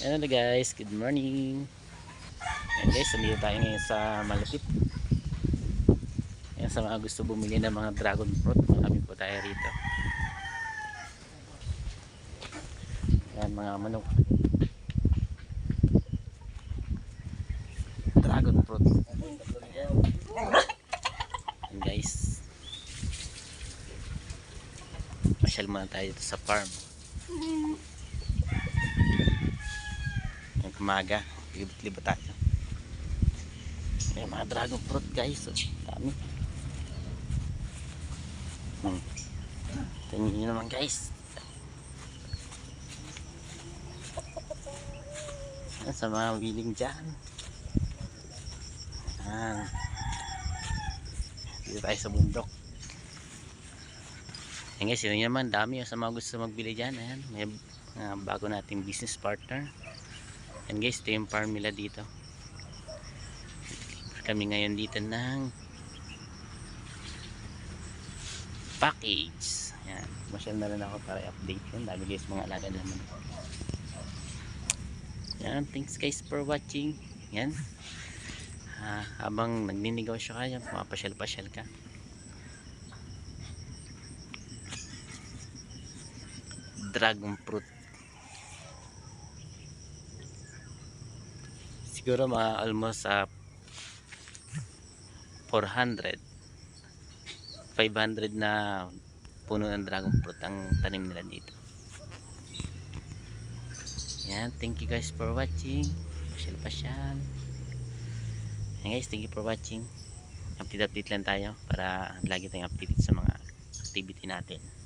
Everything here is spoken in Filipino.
Hello guys, good morning. Ayan guys, sumili tayo ngayon sa malapit. Ayan sa mga gusto bumili ng mga dragon fruit, marami po tayo rito. Ayan mga manok. Dragon fruit. Ayan guys. Pasyal muna tayo dito sa farm. Ang kumaga, libot-libot tayo. May mga dragon fruit guys. Oh. Dami. Hmm. Tingnan nyo naman guys. Sa mga willing dyan. Yan. Dito tayo sa bundok. Yan guys, yun naman. Dami oh, sa mga gusto magbili dyan. Ayan, may uh, bago nating business partner. Yan guys, ito yung farm nila dito. Kami ngayon dito ng package. Yan. Masyal na rin ako para i-update yun. Dami guys mga alaga naman. Yan. Thanks guys for watching. Yan. Ah, habang nagninegosyo ka, yan, mapasyal-pasyal ka. Dragon fruit. Siguro mga almost sa 400 500 na puno ng dragon fruit ang tanim nila dito. Yan thank you guys for watching. Pasyal pasyal yan guys thank you for watching. Update update lang tayo para lagi tayong update sa mga activity natin